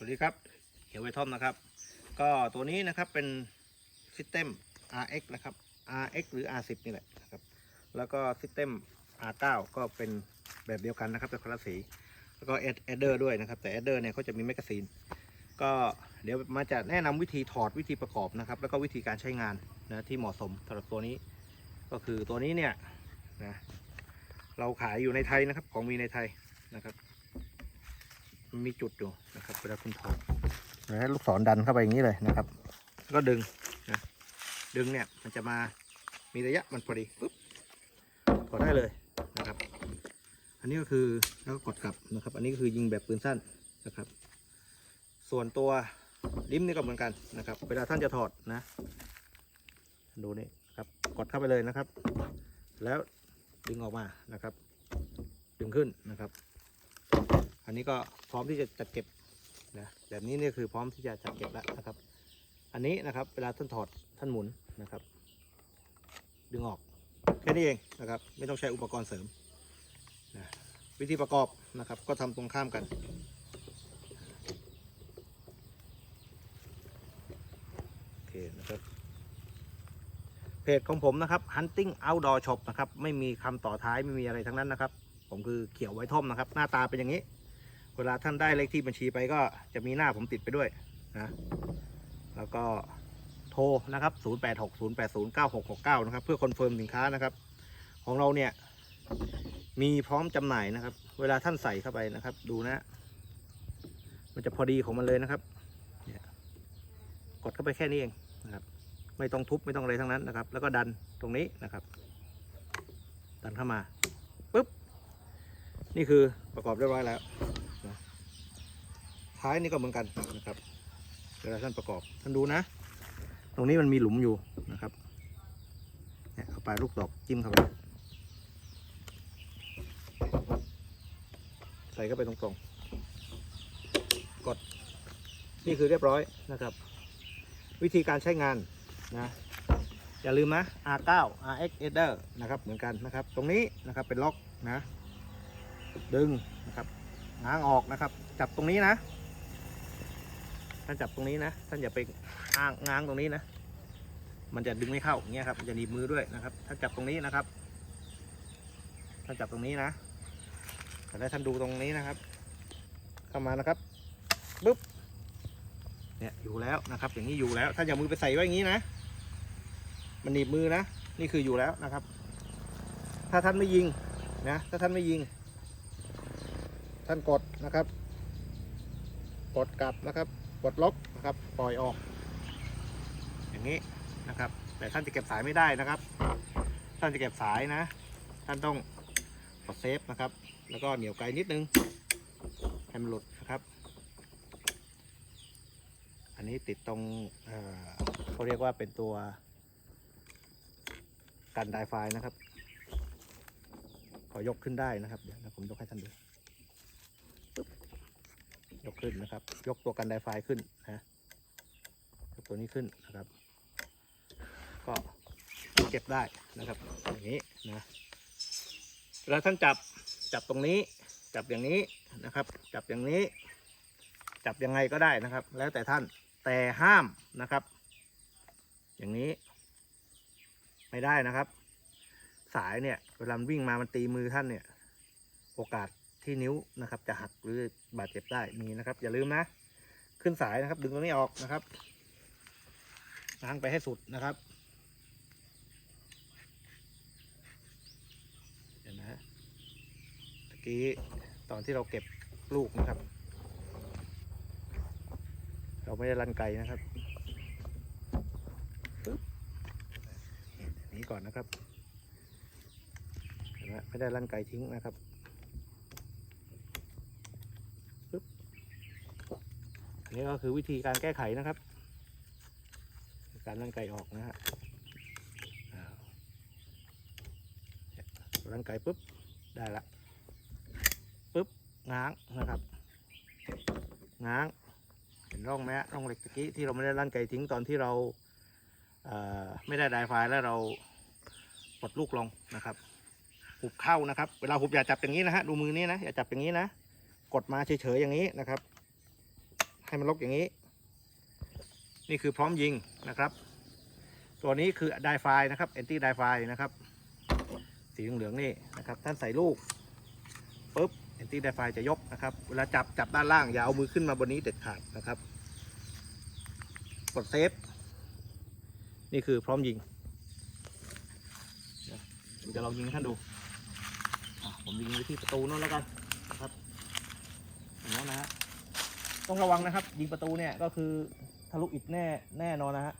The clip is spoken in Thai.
สวัสดีครับเขียวไวทอมนะครับ ก็ตัวนี้นะครับเป็น System RX นะครับ RX หรือ R10 นี่แหละนะครับ แล้วก็ System R9 ก็เป็นแบบเดียวกันนะครับแต่คนละสี แล้วก็ Adder ด้วยนะครับ แต่ Adder เนี่ยเขาจะมีแมกกาซีน ก็เดี๋ยวมาจะแนะนำวิธีถอดวิธีประกอบนะครับ แล้วก็วิธีการใช้งานนะที่เหมาะสมสำหรับตัวนี้ ก็คือตัวนี้เนี่ยนะเราขายอยู่ในไทยนะครับ ของมีในไทยนะครับ มันมีจุดอยู่นะครับเวลาคุณถอดนะให้ลูกศรดันเข้าไปอย่างนี้เลยนะครับแล้วก็ดึงนะดึงเนี่ยมันจะมามีระยะมันพอดีปุ๊บถอดได้เลยนะครับ อันนี้ก็คือแล้วก็กดกลับนะครับ อันนี้ก็คือยิงแบบปืนสั้นนะครับ ส่วนตัวลิ้มนี่ก็เหมือนกันนะครับ เวลาท่านจะถอดนะ ดูนี่ครับกดเข้าไปเลยนะครับ แล้วดึงออกมานะครับ ดึงขึ้นนะครับ อันนี้ก็พร้อมที่จะจัดเก็บนะแบบนี้เนี่ยคือพร้อมที่จะจัดเก็บแล้วนะครับ อันนี้นะครับเวลาท่านถอดท่านหมุนนะครับ ดึงออกแค่นี้เองนะครับ ไม่ต้องใช้อุปกรณ์เสริมนะวิธีประกอบนะครับก็ทำตรงข้ามกันโอเคนะครับเพจของผมนะครับ Hunting Outdoor Shop นะครับไม่มีคำต่อท้ายไม่มีอะไรทั้งนั้นนะครับ ผมคือเขียวไว้ท่อมนะครับ หน้าตาเป็นอย่างนี้ เวลาท่านได้เลขที่บัญชีไปก็จะมีหน้าผมติดไปด้วยนะแล้วก็โทรนะครับ 0860809669 นะครับ เพื่อคอนเฟิร์มสินค้านะครับ ของเราเนี่ยมีพร้อมจำหน่ายนะครับ เวลาท่านใส่เข้าไปนะครับ ดูนะ มันจะพอดีของมันเลยนะครับกดเข้าไปแค่นี้เองนะครับ ไม่ต้องทุบไม่ต้องอะไรทั้งนั้นนะครับ แล้วก็ดันตรงนี้นะครับ ดันเข้ามาปุ๊บนี่คือประกอบเรียบร้อยแล้ว ท้ายนี่ก็เหมือนกันนะครับเวลาท่านประกอบท่านดูนะ ตรงนี้มันมีหลุมอยู่นะครับเนี่ยเอาปลายลูกดอกจิ้มเข้าไปใส่เข้าไปตรงๆกดนี่คือเรียบร้อยนะครับ วิธีการใช้งานนะอย่าลืมนะ R9 RX Eder นะครับเหมือนกันนะครับ ตรงนี้นะครับเป็นล็อกนะ ดึงนะครับง้างออกนะครับ จับตรงนี้นะ ท่านจับตรงนี้นะ ท่านอย่าไปอ้างง้างตรงนี้นะ มันจะดึงไม่เข้าอย่างเงี้ยครับจะหนีบมือด้วยนะครับ ท่านจับตรงนี้นะครับ ท่านจับตรงนี้นะแต่ได้ท่านดูตรงนี้นะครับ เข้ามานะครับปุ๊บเนี่ยอยู่แล้วนะครับ อย่างนี้อยู่แล้ว ท่านอย่ามือไปใส่ไว้อย่างนี้นะ มันหนีบมือนะ นี่คืออยู่แล้วนะครับ ถ้าท่านไม่ยิงนะ ถ้าท่านไม่ยิง ท่านกดนะครับ กดกลับนะครับ กดล็อกนะครับปล่อยออก อย่างนี้นะครับ แต่ท่านจะเก็บสายไม่ได้นะครับ ท่านจะเก็บสายนะ ท่านต้องกดเซฟนะครับ แล้วก็เหนียวไกลนิดนึงให้มันหลุดนะครับ อันนี้ติดตรงเเขาเรียกว่าเป็นตัวกันไดไฟนะครับ ขอยกขึ้นได้นะครับ เดี๋ยวผมยกให้ท่านดู ยกขึ้นนะครับ ยกตัวกันไดไฟขึ้นนะยกตัวนี้ขึ้นนะครับ ก็เก็บได้นะครับอย่างนี้นะเวลาท่านจับจับตรงนี้ จับอย่างนี้นะครับ จับอย่างนี้ จับยังไงก็ได้นะครับ แล้วแต่ท่านแต่ห้ามนะครับ อย่างนี้ ไม่ได้นะครับ สายเนี่ยเวลามันวิ่งมามันตีมือท่านเนี่ย โอกาส ที่นิ้วนะครับ จะหักหรือบาดเจ็บได้มีนะครับ อย่าลืมนะ ขึ้นสายนะครับ ดึงตรงนี้ออกนะครับล้างไปให้สุดนะครับเห็นไหมฮะตะกี้ตอนที่เราเก็บลูกนะครับ เราไม่ได้รันไกลนะครับนี้ก่อนนะครับเห็นไหมไม่ได้รันไกลทิ้งนะครับ นี้ก็คือวิธีการแก้ไขนะครับ การรันไกลออกนะฮะอ้าวเนี่ยรันไกลปุ๊บได้ละปุ๊บง้างนะครับง้างเห็นร่องไหมร่องเหล็กตะกี้ที่เราไม่ได้ลั่นไก่ทิ้งตอนที่เราเไม่ได้ไดไฟแล้วเราปลดลูกลงนะครับหุบเข้านะครับ เวลาหุบอย่าจับอย่างนี้นะฮะดูมือนี้นะอย่าจับอย่างนี้นะกดมาเฉยๆอย่างนี้นะครับ ให้มันลกอย่างนี้ นี่คือพร้อมยิงนะครับ ตัวนี้คือไดไฟนะครับแอนตี้ไดไฟนะครับ สีเหลืองๆนี่นะครับ ท่านใส่ลูกปุ๊บแอนตี้ไดไฟจะยกนะครับ เวลาจับจับด้านล่างอย่าเอามือขึ้นมาบนนี้เด็ดขาดนะครับ กดเซฟ นี่คือพร้อมยิงเดี๋ยวผมจะลองยิงให้ท่านดู ผมยิงไว้ที่ประตูนั่นแล้วกันนะครับอย่างนั้นนะฮะ ต้องระวังนะครับ ยิงประตูเนี่ยก็คือทะลุอิดแน่แน่นอนนะฮะ